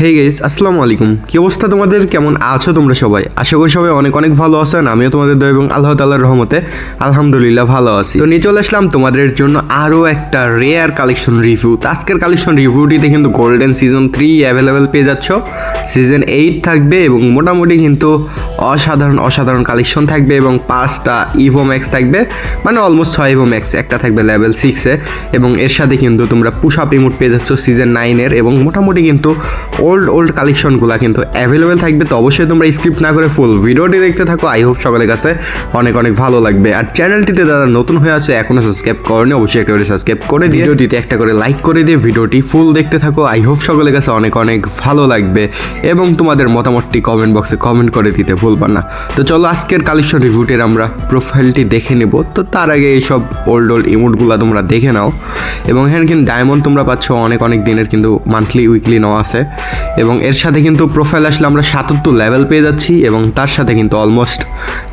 হে guess আসসালামু আলাইকুম। কি অবস্থা তোমাদের? কেমন আছো তোমরা সবাই? আশা করি সবাই অনেক অনেক ভালো আছেন আমিও তোমাদের দয়া এবং আল্লাহ তাল্লাহর রহমতে আলহামদুলিল্লাহ ভালো আছি। তো নিয়ে চলে আসলাম তোমাদের জন্য আরও একটা রেয়ার কালেকশন রিভিউ তো আজকের কালেকশন রিভিউটিতে কিন্তু গোল্ডেন সিজন থ্রি অ্যাভেলেবেল পেয়ে যাচ্ছ। সিজন এইট থাকবে এবং মোটামুটি কিন্তু অসাধারণ অসাধারণ কালেকশন থাকবে এবং পাঁচটা ইভো ম্যাক্স থাকবে। মানে অলমোস্ট ছয় ইভো ম্যাক্স একটা থাকবে লেভেল সিক্সে এবং এর সাথে কিন্তু তোমরা পুশ আপ পেয়ে যাচ্ছ সিজন নাইনের এবং মোটামুটি কিন্তু ওল্ড ওল্ড কালেকশনগুলো কিন্তু অ্যাভেলেবেল থাকবে, তো অবশ্যই তোমরা স্কিপ না করে ফুল ভিডিওটি দেখতে থাকো। আই হোপ সকলের কাছে অনেক অনেক ভালো লাগবে। আর চ্যানেলটিতে যারা নতুন হয়ে আছে এখনও সাবস্ক্রাইব করেনি, অবশ্যই একটা করে সাবস্ক্রাইব করে দিয়ে ভিডিওটিতে একটা করে লাইক করে দিয়ে ভিডিওটি ফুল দেখতে থাকো। আই হোপ সকলের কাছে অনেক অনেক ভালো লাগবে এবং তোমাদের মতামতটি কমেন্ট বক্সে কমেন্ট করে দিতে ভুলবা না। তো চলো, আজকের কালেকশন রিভিউটির আমরা প্রোফাইলটি দেখে নেব। তো তার আগে এইসব ওল্ড ওল্ড ইমোটগুলো তোমরা দেখে নাও। এবং এখানে কিন্তু ডায়মন্ড তোমরা পাচ্ছ, অনেক অনেক দিনের কিন্তু মান্থলি উইকলি নেওয়া আছে। এবং এর সাথে কিন্তু প্রোফাইল আসলে আমরা সাতাত্তর লেভেল পেয়ে যাচ্ছি এবং তার সাথে কিন্তু অলমোস্ট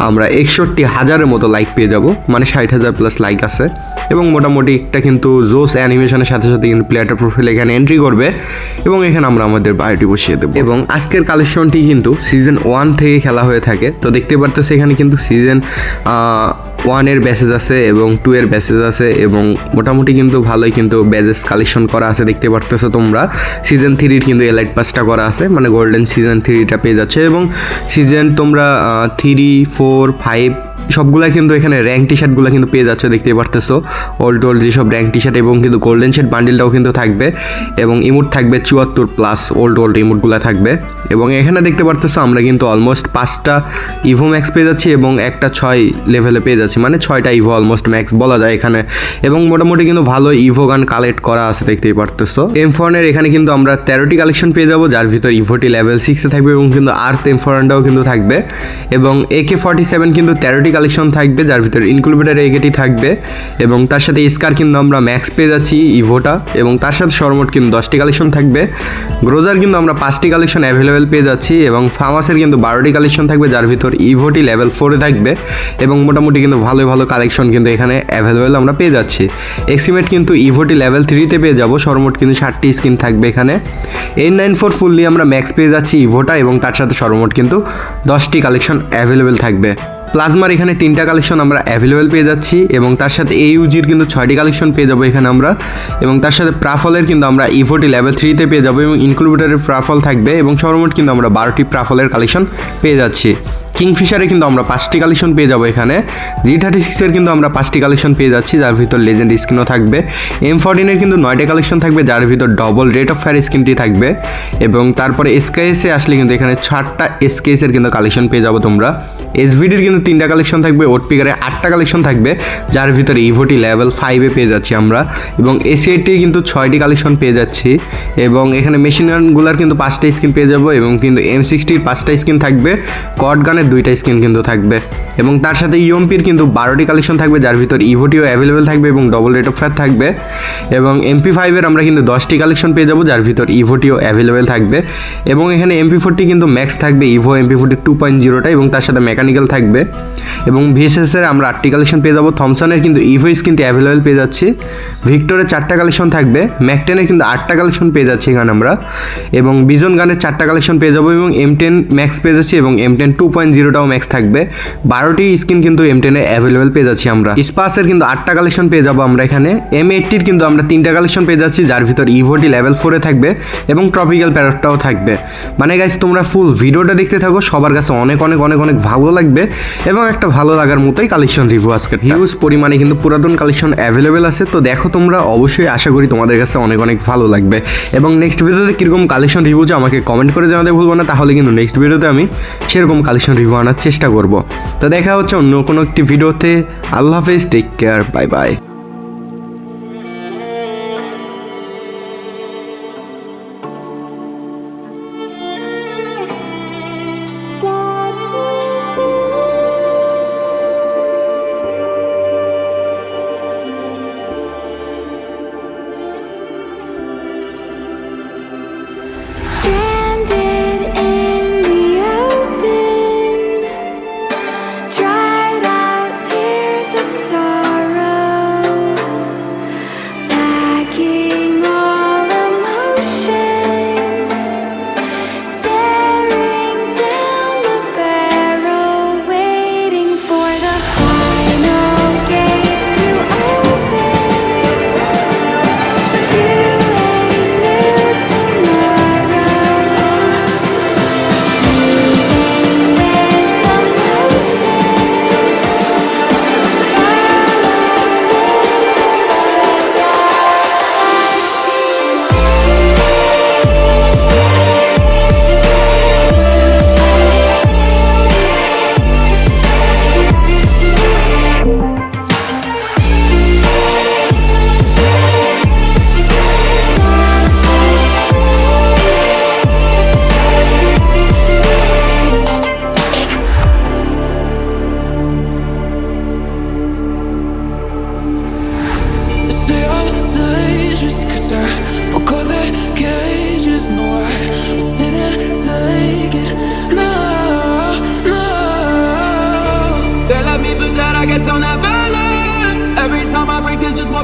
আমরা একষট্টি হাজারের মতো লাইক পেয়ে যাব মানে ষাট হাজার প্লাস লাইক আছে। এবং মোটামুটি একটা কিন্তু জোস অ্যানিমেশনের সাথে সাথে কিন্তু প্লেয়ারটার প্রোফাইল এখানে এন্ট্রি করবে এবং এখানে আমরা আমাদের বায়োটি বসিয়ে দেবো। এবং আজকের কালেকশনটি কিন্তু সিজন ওয়ান থেকে খেলা হয়ে থাকে। তো দেখতে পারতেছে এখানে কিন্তু সিজন ওয়ানের ব্যাসেজ আছে এবং টু এর ব্যাসেজ আছে এবং মোটামুটি কিন্তু ভালোই কিন্তু ব্যাজেস কালেকশন করা আছে। দেখতে পারতেছো তোমরা সিজন থ্রির কিন্তু এলাইট পাসটা করা আছে মানে গোল্ডেন সিজন থ্রিটা পেয়ে যাচ্ছে এবং সিজন তোমরা থ্রি ফোর ফাইভ সবগুলা কিন্তু এখানে র্যাঙ্ক টি শার্টগুলো কিন্তু পেয়ে যাচ্ছে দেখতে পারতেছো। ওল্ড ওল্ড যেসব র্যাঙ্ক টি শার্ট এবং কিন্তু গোল্ডেন শার্ট বান্ডিলটাও কিন্তু থাকবে এবং ইমোট থাকবে চুয়াত্তর প্লাস ওল্ড ওল্ড ইমোটগুলো থাকবে। এবং এখানে দেখতে পারতেছো আমরা কিন্তু অলমোস্ট পাঁচটা ইভো ম্যাক্স পেয়ে যাচ্ছি এবং একটা ছয় লেভেলে পেয়ে যাচ্ছি মানে ছয়টা ইভো অলমোস্ট ম্যাক্স বলা যায় এখানে। এবং মোটামুটি কিন্তু ভালো ইভো গান কালেক্ট করা আছে, দেখতেই পারতেছো। এম ফোনের এখানে কিন্তু আমরা তেরোটি কালেকশন পেয়ে যাব, যার ভিতর ইভোটি লেভেল সিক্সে থাকবে এবং কিন্তু আর্থ এম ফোরটাও কিন্তু থাকবে। এবং একে ফর্টি সেভেন কিন্তু তেরোটি কালেকশন থাকবে, যার ভিতরে ইনক্লুবেটার একেটি থাকবে এবং তার সাথে স্কার কিন্তু আমরা ম্যাক্স পেয়ে যাচ্ছি ইভোটা এবং তার সাথে সরমোট কিন্তু দশটি কালেকশন থাকবে। গ্রোজার কিন্তু আমরা পাঁচটি কালেকশন অ্যাভেলেবেল পেয়ে যাচ্ছি এবং ফার্মাসের কিন্তু বারোটি কালেকশন থাকবে, যার ভিতর ইভোটি লেভেল ফোরে থাকবে এবং মোটামুটি কিন্তু ভালো ভালো কালেকশন কিন্তু এখানে অ্যাভেলেবেল আমরা পেয়ে যাচ্ছি। এক্সিমেট কিন্তু ইভোটি লেভেল থ্রিতে পেয়ে যাব সরমোট কিন্তু ষাটটি স্কিন থাকবে এখানে। এইট নাইন ফোর ফুললি আমরা ম্যাক্স পেয়ে যাচ্ছি ইভোটা এবং তার সাথে সরমোট কিন্তু দশটি কালেকশন অ্যাভেলেবেল থাকবে। প্লাজমার এখানে তিনটা কালেকশন আমরা অ্যাভেলেবেল পেয়ে যাচ্ছি এবং তার সাথে এই ইউজির কিন্তু ছয়টি কালেকশন পেয়ে যাব এখানে আমরা। এবং তার সাথে প্রাফলের কিন্তু আমরা ইভোটি লেভেল থ্রিতে পেয়ে যাব এবং ইনক্লুবেটারের প্রাফল থাকবে এবং সর্বমোট কিন্তু আমরা বারোটি প্রাফলের কালেকশন পেয়ে যাচ্ছি। কিংফিশারে কিন্তু আমরা পাঁচটি কালেকশন পেয়ে যাব এখানে। জি থার্টি সিক্সের কিন্তু আমরা পাঁচটি কালেকশন পেয়ে যাচ্ছি, যার ভিতর লেজেন্ড স্কিনও থাকবে। এম ফোরটিনের কিন্তু নয়টা কালেকশন থাকবে, যার ভিতর ডবল রেট অফ ফায়ার স্কিনটি থাকবে। এবং তারপরে এসকেএসে আসলে কিন্তু এখানে চারটা এসকেএসের কিন্তু কালেকশন পেয়ে যাব তোমরা। এসভিডির কিন্তু তিনটা কালেকশন থাকবে ওট পিকারে আটটা কালেকশন থাকবে, যার ভিতরে ইভোটি লেভেল ফাইভে পেয়ে যাচ্ছি আমরা। এবং এসিআইটি কিন্তু ছয়টি কালেকশন পেয়ে যাচ্ছি। এবং এখানে মেশিন গানগুলার কিন্তু পাঁচটা স্কিন পেয়ে যাব, এবং কিন্তু এম সিক্সটির পাঁচটা স্কিন থাকবে। কট গানের দুইটা স্কিন কিন্তু থাকবে। এবং তার সাথে ইউএমপির কিন্তু বারোটি কালেকশন থাকবে, যার ভিতর ইভোটিও অ্যাভেলেবেল থাকবে এবং ডবল রেট অফ ফায়ার থাকবে। এবং এমপি ফাইভের আমরা কিন্তু দশটি কালেকশন পেয়ে যাব, যার ভিতর ইভোটিও অ্যাভেলেবেল থাকবে। এবং এখানে এমপি ফোরটি কিন্তু ম্যাক্স থাকবে Evo MP forty two point জিরোটা এবং তার সাথে মেকানিক্যাল থাকবে। এবং ভিএসএসের আমরা আটটি কালেকশন পেয়ে যাব থমসনের কিন্তু ইভো স্কিনটি অ্যাভেলেবেল পেয়ে যাচ্ছি। ভিক্টরের চারটা কালেকশন থাকবে ম্যাকটেনের কিন্তু আটটা কালেকশন পেয়ে যাচ্ছি এখানে আমরা। এবং বিজন গানের চারটা কালেকশন পেয়ে যাব এবং এম টেন ম্যাক্স পেয়ে যাচ্ছি এবং এম টেন টু পয়েন্ট জিরোটাও ম্যাক্স থাকবে। বারোটি স্কিন কিন্তু এম টেনে অ্যাভেলেবেল পেয়ে যাচ্ছি আমরা। স্পাসের কিন্তু আটটা কালেকশন পেয়ে যাব আমরা এখানে। এম এইটটির কিন্তু আমরা তিনটা কালেকশন পেয়ে যাচ্ছি, যার ভিতর ইভোটি লেভেল ফোরে থাকবে এবং ট্রপিক্যাল প্যারটটাও থাকবে। মানে গাইজ তোমরা ফুল ভিডিওটা দেখতে থাকো, সবার কাছে অনেক অনেক অনেক অনেক ভালো লাগবে এবং একটা ভালো লাগার মতোই কালেকশন রিভিউ আজকে হিউজ পরিমাণে কিন্তু পুরাতন কালেকশন অ্যাভেলেবেল আছে, তো দেখো তোমরা, অবশ্যই আশা করি তোমাদের কাছে অনেক অনেক ভালো লাগবে। এবং নেক্সট ভিডিওতে কীরকম কালেকশন রিভিউ আমাকে কমেন্ট করে জানাতে ভুলবো না, তাহলে কিন্তু নেক্সট ভিডিওতে আমি সেরকম কালেকশন রিভিউ আনার চেষ্টা করব। তো দেখা হচ্ছে অন্য কোনো একটি ভিডিওতে আল্লাহ হাফেজ take care bye bye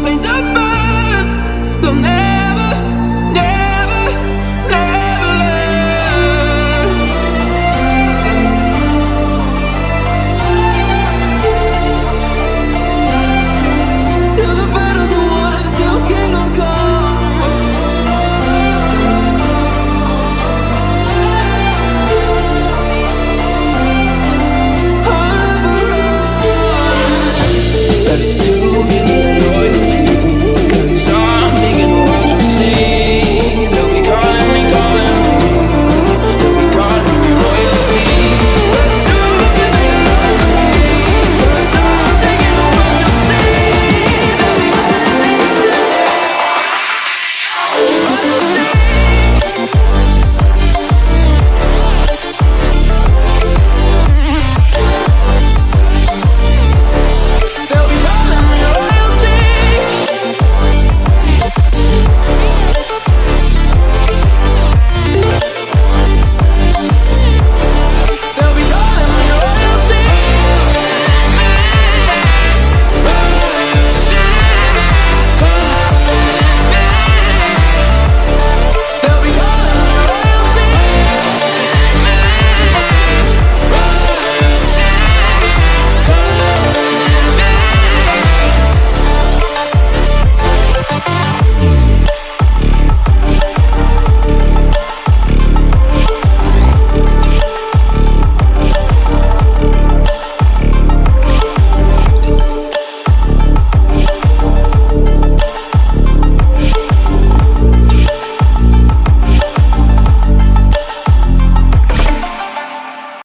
up and up.